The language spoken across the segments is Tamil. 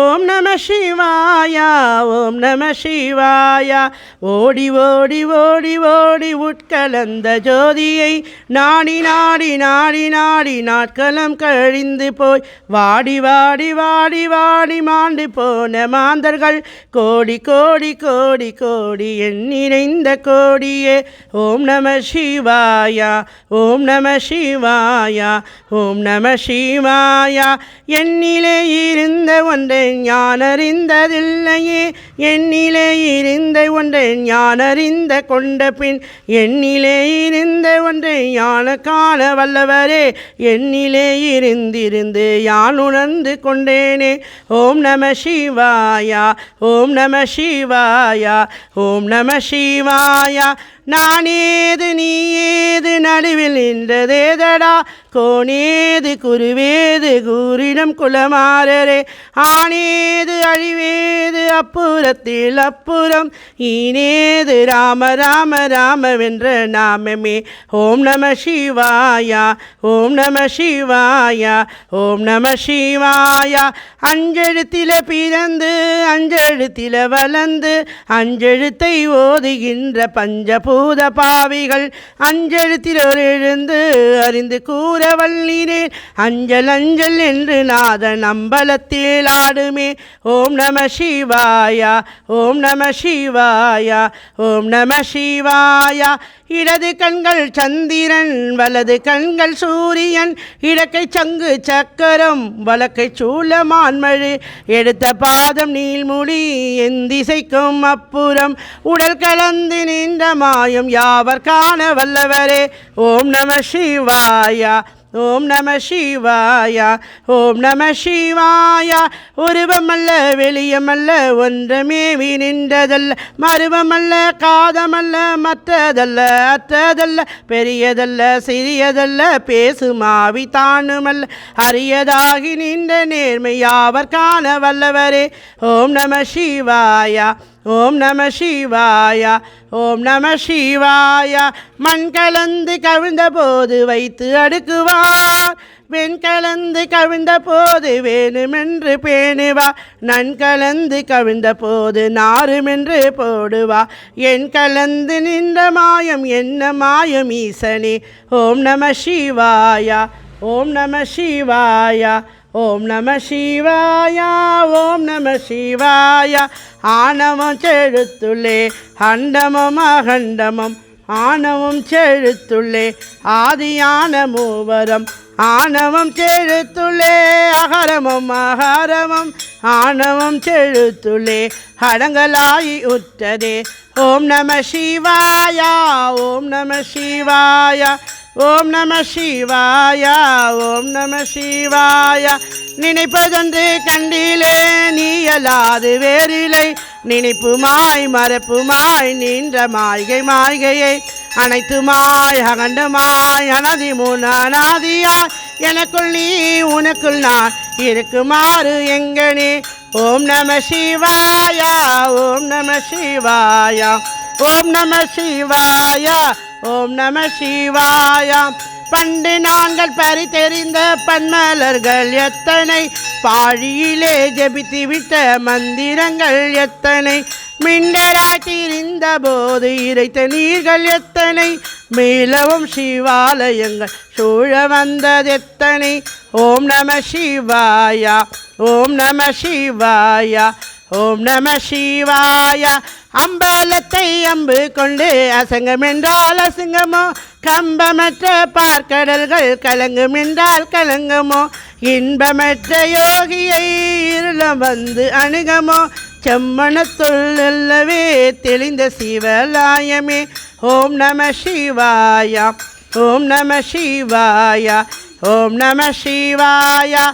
ஓம் நம சிவாயா ஓம் நம சிவாயா. ஓடி ஓடி ஓடி ஓடி உட்கலந்த ஜோதியை நாடி நாடி நாடி நாடி நாட்களம் கழிந்து போய் வாடி வாடி வாடி வாடி மாண்டு போன மாந்தர்கள் கோடி கோடி கோடி கோடி எண்ணிறைந்த கோடியே. ஓம் நம சிவாயா ஓம் நம சிவாயா ஓம் நம சிவாயா. என்னிலே இருந்த ஒன்றை ஞான் அறிந்ததில்லையே என்னிலே இருந்த ஒன்றை ஞானறிந்த கொண்ட பின் எண்ணிலே இருந்த ஒன்றை ஞான காண வல்லவரே. எண்ணிலே இருந்திருந்து யான் உணர்ந்து கொண்டேனே. ஓம் நம சிவாயா ஓம் நம சிவாயா ஓம் நம சிவாயா. நான் ஏது நீ ஏது நடுவில் நின்றதேதடா. கோணேது குருவேது கூறிடம் குலமாரரே ஆனேது அழிவேது அப்புறத்தில் அப்புறம். ஈனேது ராம ராம ராமவென்ற நாமமே. ஓம் நம சிவாயா ஓம் நம சிவாயா ஓம் நம சிவாயா. அஞ்செழுத்தில பிறந்து அஞ்செழுத்தில வளர்ந்து அஞ்செழுத்தை ஓதுகின்ற பஞ்சபூத பாவிகள். அஞ்செழுத்தில் ஒரு எழுந்து அறிந்து கூற வல்லினேன் அஞ்சல் அஞ்சல் என்று நாதன் அம்பலத்தில் ஆடுமே. ஓம் நம சிவாயா ஓம் நம சிவாயா ஓம் நம சிவாயா. இடது கண்கள் சந்திரன் வலது கண்கள் சூரியன். இடக்கை சங்கு சக்கரம் வலக்கை சூழமான்மழு எடுத்த பாதம் நீள்மொழி என் திசைக்கும் அப்புறம். உடல் கலந்து நின்ற மாயம் யாவர் காண வல்லவரே. ஓம் நம சிவாயா ஓம் நம சிவாயா ஓம் நம சிவாயா. உருவமல்ல வெளியமல்ல ஒன்றமே நின்றதல்ல மருவமல்ல காதமல்ல மற்றதல்ல அற்றதல்ல. பெரியதல்ல சிறியதல்ல பேசுமாவி தானுமல்ல. அரியதாகி நின்ற நேர்மை யாவர் காண வல்லவரே. ஓம் நம சிவாயா. ஓம் நம சிவாயா ஓம் நம சிவாயா. மண் கலந்து கவிழ்ந்த போது வைத்து அடுக்குவார். வெண் கலந்து கவிழ்ந்த போது வேணுமென்று பேணுவா நன் கலந்து கவிழ்ந்த போது நாருமென்று போடுவா என் கலந்து நின்ற மாயம் என்ன மாயம் ஈசனே. ஓம் நம சிவாயா ஓம் நம சிவாயா. ஓம் நம சிவாயா ஓம் நம சிவாயா. ஆணவம் செழுத்துள்ளே அண்டமம் அகண்டமம். ஆணவம் செழுத்துள்ளே ஆதியான மூவரம். ஆணவம் செழுத்துள்ளே அகரமும் அகரமும். ஆணவம் செழுத்துள்ளே அடங்கலாயி உற்றதே. ஓம் நம சிவாயா ஓம் நம சிவாயா. ஓம் நம சிவாயா ஓம் நம சிவாயா. நினைப்பதொன்று கண்டிலே நீயலாது வேறிலை. நினைப்புமாய் மறப்புமாய் நின்ற மாய்கை மாய்கையை அனைத்துமாய் அகண்டமாய் அனதி முன் அனாதியாய். எனக்குள் நீ உனக்குள் நான் இருக்குமாறு எங்கனே. ஓம் நம சிவாயா ஓம் நம சிவாயா. ஓம் நம சிவாய ஓம் நம சிவாயா. பண்டு நாங்கள் பறித்தெறிந்த பன்மலர்கள் எத்தனை? பாழியிலே ஜபித்து விட்ட மந்திரங்கள் எத்தனை? மிண்டராய் போது இறைத்த நீர்கள் எத்தனை? மீளவும் சிவாலயங்கள் சூழ வந்தது எத்தனை ஓம் நம சிவாயா ஓம் நம சிவாயா ஓம் நம சிவாயா. அம்பலத்தை அம்பு கொண்டு அசங்கம் என்றால் அசங்கமோ? கம்பமற்ற பார்க்கடல்கள் கலங்கும் என்றால் கலங்குமோ? இன்பமற்ற யோகியை இருளம் வந்து அணுகமோ? செம்மணத்துள் அல்லவே தெளிந்த சிவலாயமே. ஓம் நம சிவாயா ஓம் நம சிவாயா ஓம் நம சிவாயா.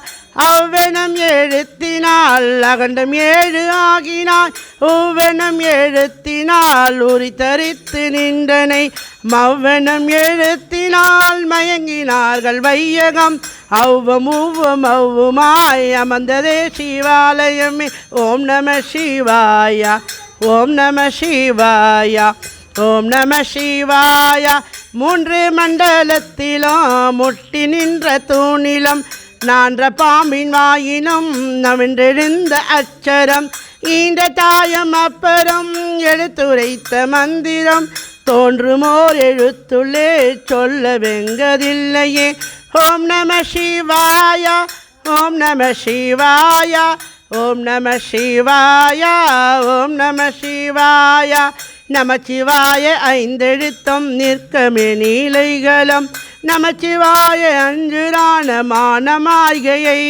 அவ்வெனம் எழுத்தினால் அகண்டம் ஏழு ஆகினாய். உவ்வெனம் எழுத்தினால் உரி தரித்து நின்றனை. மவ்வெனம் எழுத்தினால் மயங்கினார்கள் வையகம். அவ்வம் உவ்வம் அவ்வுமாய் அமர்ந்ததே சிவாலயமே. ஓம் நம சிவாயா ஓம் நம சிவாயா ஓம் நம சிவாயா. மூன்று மண்டலத்திலும் முட்டி நின்ற தூணிலம் நான்ற பாம்பின் வாயினும் நவின்றெழுந்த அச்சரம் ஈன்ற தாயம் அப்பறம் எடுத்துரைத்த மந்திரம். தோன்றுமோர் எழுத்துள்ளே சொல்ல வெங்கதில்லையே. ஓம் நம சிவாயா ஓம் நம சிவாயா ஓம் நம சிவாயா ஓம் நம சிவாயா. நமச்சிவாய ஐந்தெழுத்தம் நிற்கமே நீலைகளும் நமச்சிவாய அஞ்சுரான மானமாய்கையை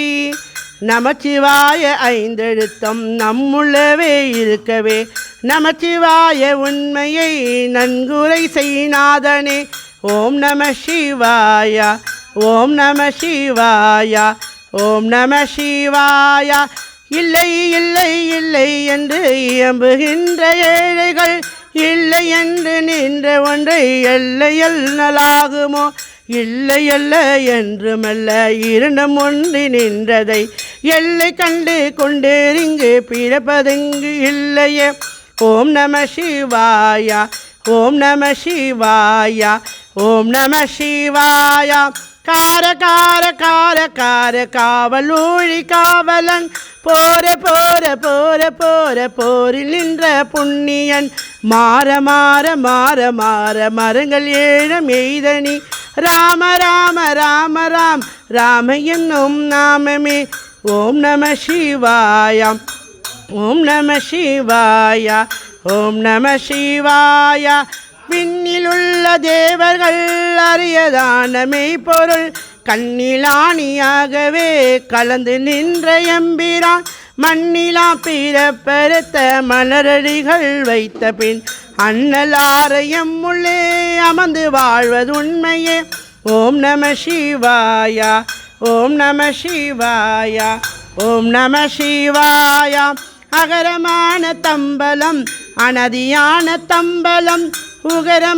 நமச்சிவாய ஐந்தெழுத்தம் நம்முள்ளவே இருக்கவே நமச்சிவாய உண்மையை நன்குரை செய்நாதனே. ஓம் நம சிவாயா ஓம் நம சிவாயா ஓம் நம சிவாயா. இல்லை இல்லை இல்லை என்று இயம்புகின்ற ஏழைகள் இல்லை என்று நின்ற ஒன்றை எல்லையல் நலாகுமோ? இல்லை அல்ல என்று மெல்ல இரண்டும் ஒன்று நின்றதை எல்லை கண்டு கொண்டேறிங்கு பிறப்பதெங்கு இல்லையே. ஓம் நம சிவாயா ஓம் நம சிவாயா ஓம் நம சிவாயா. கார கார கார கார காவலூழி காவலன் போர போர போர போர போரில் நின்ற புண்ணியன் மாற மாற மாற மாற மரங்கள் ஏழம் எய்தனி ராம ராம ராம ராம் ராம என்னும் நாமமே ஓம் நம சிவாயம் ஓம் நம சிவாய ஓம் நம சிவாய விண்ணிலுள்ள தேவர்கள் அறியதான மெய்ப்பொருள் கண்ணிலாணியாகவே கலந்து நின்ற எம்பிரான். மண்ணிலா பிறப்பெருத்த மலரடிகள் வைத்த பின் அண்ணலாரையம் உள்ளே அமர்ந்து வாழ்வது உண்மையே ஓம் நம சிவாயா ஓம் நம சிவாயா ஓம் நம சிவாயா. அகரமான தம்பலம் அனதியான தம்பலம் ഉകരം